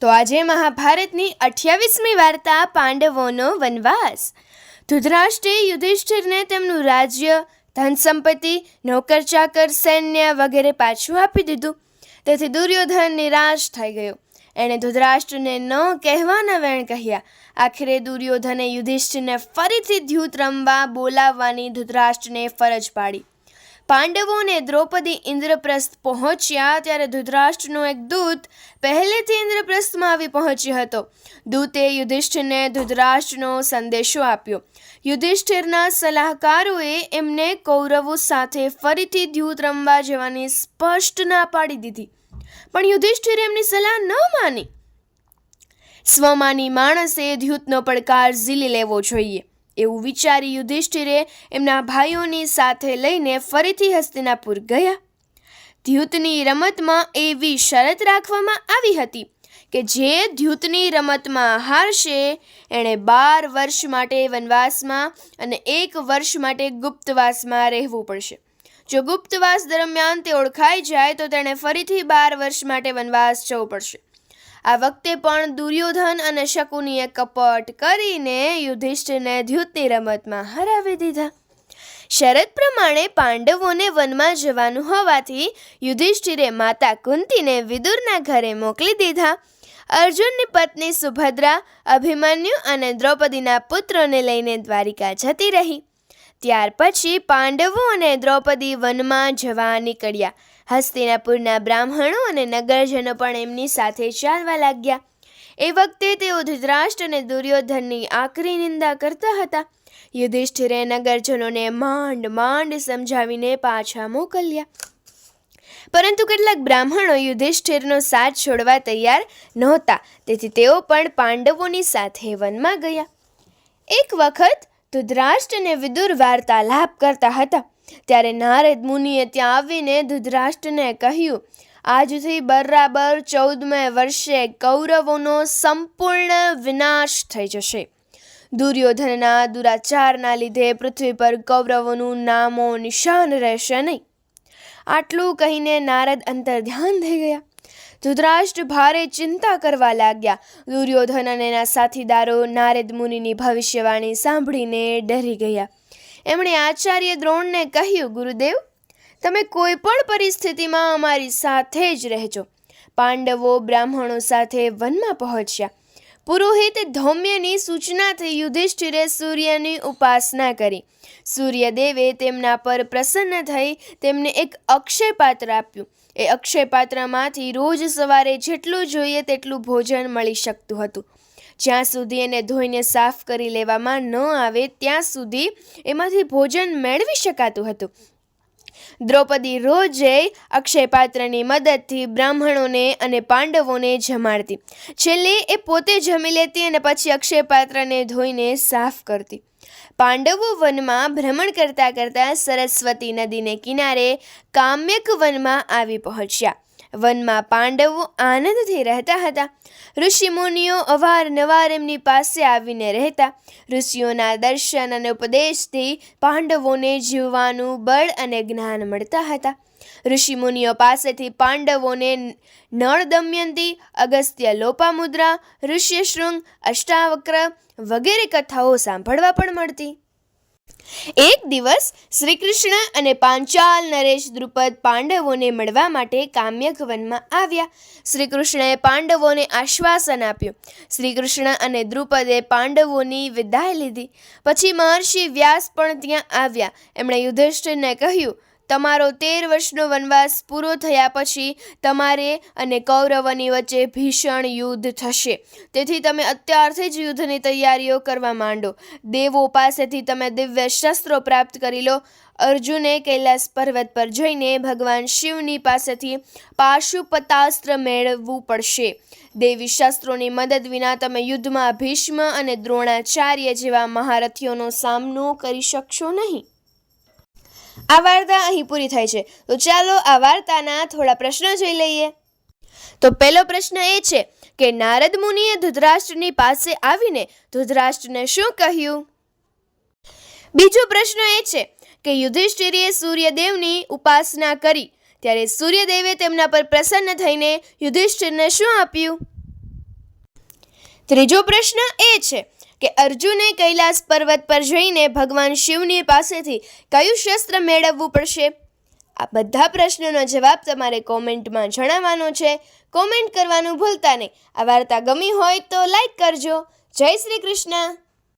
તો આજે મહાભારતની અઠ્યાવીસમી વાર્તા પાંડવોનો વનવાસ. ધૃતરાષ્ટ્રે યુધિષ્ઠિરને તેમનું રાજ્ય ધન સંપત્તિ નોકર, ચાકર, સૈન્ય વગેરે પાછું આપી દીધું. તેથી દુર્યોધન નિરાશ થઈ ગયો. એણે ધૃતરાષ્ટ્રને ન કહેવાના વેણ કહ્યા. આખરે દુર્યોધને યુધિષ્ઠિરને ફરીથી દ્યુત રમવા બોલાવવાની ધૃતરાષ્ટ્રને ફરજ પાડી. પાંડવો અને દ્રૌપદી ઇન્દ્રપ્રસ્થ પહોંચ્યા ત્યારે ધૃતરાષ્ટ્રનો એક દૂત પહેલેથી ઇન્દ્રપ્રસ્થમાં આવી પહોંચ્યો હતો. દૂતે યુધિષ્ઠિરને ધૃતરાષ્ટ્રનો સંદેશો આપ્યો. યુધિષ્ઠિરના સલાહકારોએ એમને કૌરવો સાથે ફરીથી દ્યુત રમવા જવાની સ્પષ્ટ ના પાડી દીધી. પણ યુધિષ્ઠિરે એમની સલાહ ન માની. સ્વમાની માણસે દ્યુતનો પડકાર ઝીલી લેવો જોઈએ. એવું વિચારી યુધિષ્ઠિરે એમના ભાઈઓની સાથે લઈને ફરીથી હસ્તિનાપુર ગયા. ધ્યુતની રમતમાં એવી શરત રાખવામાં આવી હતી કે જે ધ્યુતની રમતમાં હારશે, એણે બાર વર્ષ માટે વનવાસમાં અને એક વર્ષ માટે ગુપ્તવાસમાં રહેવું પડશે. જો ગુપ્તવાસ દરમિયાન તે ઓળખાઈ જાય તો તેણે ફરીથી બાર વર્ષ માટે વનવાસ જવું પડશે. આ વખતે પણ દુર્યોધન અને શકુનીએ કપટ કરીને યુધિષ્ઠિરને ધ્યુતની રમતમાં હરાવી દીધા. શરત પ્રમાણે પાંડવોને વનમાં જવાનું હોવાથી યુધિષ્ઠિરે માતા કુંતીને વિદુરના ઘરે મોકલી દીધા. અર્જુનની પત્ની સુભદ્રા, અભિમન્યુ અને દ્રૌપદીના પુત્રોને લઈને દ્વારિકા જતી રહી. ત્યાર પછી પાંડવો અને દ્રૌપદી વનમાં જવા નીકળ્યા. હસ્તિનાપુરના બ્રાહ્મણો અને નગરજનો પણ એમની સાથે ચાલવા લાગ્યા. એ વખતે તેઓ ધૃતરાષ્ટ્ર અને દુર્યોધનની આકરી નિંદા કરતા હતા. યુધિષ્ઠિરે નગરજનોને માંડ માંડ સમજાવીને પાછા મોકલ્યા. પરંતુ કેટલાક બ્રાહ્મણો યુધિષ્ઠિરનો સાથ છોડવા તૈયાર નહોતા. તેથી તેઓ પણ પાંડવોની સાથે વનમાં ગયા. એક વખત ધૃતરાષ્ટ્ર અને વિદુર વાર્તાલાપ કરતા હતા. ત્યારે નારદ મુનિએ ત્યાં આવીને ધૃતરાષ્ટ્રને કહ્યું, આજથી બરાબર ચૌદમે વર્ષે કૌરવોનો સંપૂર્ણ વિનાશ થઈ જશે. દુર્યોધનના દુરાચારના લીધે પૃથ્વી પર કૌરવોનું નામો નિશાન રહેશે નહીં. આટલું કહીને નારદ અંતર ધ્યાન થઈ ગયા. ધૃતરાષ્ટ્ર ભારે ચિંતા કરવા લાગ્યા. દુર્યોધન અને એના સાથીદારો નારદ મુનિની ભવિષ્યવાણી સાંભળીને ડરી ગયા. એમણે આચાર્ય દ્રોણને કહ્યું, ગુરુદેવ, તમે કોઈ પણ પરિસ્થિતિમાં અમારી સાથે જ રહેજો. પાંડવો બ્રાહ્મણો સાથે વનમાં પહોંચ્યા. પુરોહિત ધૌમ્યની સૂચનાથી યુધિષ્ઠિરે સૂર્યની ઉપાસના કરી. સૂર્યદેવે તેમના પર પ્રસન્ન થઈ તેમને એક અક્ષય પાત્ર આપ્યું. એ અક્ષયપાત્રમાંથી રોજ સવારે જેટલું જોઈએ તેટલું ભોજન મળી શકતું હતું. જ્યાં સુધી એને ધોઈને સાફ કરી લેવામાં ન આવે, ત્યાં સુધી એમાંથી ભોજન મેળવી શકાતું હતું. દ્રૌપદી રોજે અક્ષયપાત્રની મદદથી બ્રાહ્મણોને અને પાંડવોને જમાડતી. છેલ્લે એ પોતે જમી લેતી અને પછી અક્ષયપાત્રને ધોઈને સાફ કરતી. પાંડવો વનમાં ભ્રમણ કરતા કરતા સરસ્વતી નદીને કિનારે કામ્યક વનમાં આવી પહોંચ્યા. વનમાં પાંડવો આનંદથી રહેતા હતા. ઋષિમુનિઓ અવારનવાર એમની પાસે આવીને રહેતા. ઋષિઓના દર્શન અને ઉપદેશથી પાંડવોને જીવવાનું બળ અને જ્ઞાન મળતા હતા. ઋષિમુનિઓ પાસેથી પાંડવોને નળ દમયંતી, અગસ્ત્ય લોપામુદ્રા, ઋષ્યશૃંગ, અષ્ટાવક્ર વગેરે કથાઓ સાંભળવા પણ મળતી. એક દિવસ શ્રી કૃષ્ણ અને પાંચાલ નરેશ દ્રુપદ પાંડવોને મળવા માટે કામ્યક વનમાં આવ્યા. શ્રી કૃષ્ણએ પાંડવોને આશ્વાસન આપ્યું. શ્રી કૃષ્ણ અને દ્રુપદે પાંડવોની વિદાય લીધી. પછી મહર્ષિ વ્યાસ પણ ત્યાં આવ્યા. એમણે યુધિષ્ઠિરને કહ્યું તમારો તેર વર્ષનો વનવાસ પૂરો થયા પછી તમારે અને કૌરવની વચ્ચે ભીષણ યુદ્ધ થશે. તેથી તમે અત્યારથી જ યુદ્ધની તૈયારીઓ કરવા માંડો. દેવો પાસેથી તમે દિવ્ય શસ્ત્રો પ્રાપ્ત કરી લો. અર્જુને કૈલાસ પર્વત પર જઈને ભગવાન શિવની પાસેથી પાશુપતાસ્ત્ર મેળવવું પડશે. દેવી શસ્ત્રોની મદદ વિના તમે યુદ્ધમાં ભીષ્મ અને દ્રોણાચાર્ય જેવા મહારથીઓનો સામનો કરી શકશો નહીં. આ વાર્તા અહીં પૂરી થાય છે. તો ચાલો આ વાર્તાના થોડા પ્રશ્નો જોઈ લઈએ. તો પહેલો પ્રશ્ન એ છે કે નારદ મુનિએ ધૃતરાષ્ટ્રની પાસે આવીને ધૃતરાષ્ટ્રને શું કહ્યું? બીજો પ્રશ્ન એ છે કે યુધિષ્ઠિરે સૂર્યદેવની ઉપાસના કરી, ત્યારે સૂર્યદેવે તેમના પર પ્રસન્ન થઈને યુધિષ્ઠિરને શું આપ્યું? ત્રીજો પ્રશ્ન એ છે કે અર્જુને કૈલાસ પર્વત પર જઈને ભગવાન શિવની પાસેથી કયું શસ્ત્ર મેળવવું પડશે? આ બધા પ્રશ્નોનો જવાબ તમારે કોમેન્ટમાં જણાવવાનો છે. કોમેન્ટ કરવાનું ભૂલતા નહીં. આ વાર્તા ગમી હોય તો લાઈક કરજો. જય શ્રી કૃષ્ણ.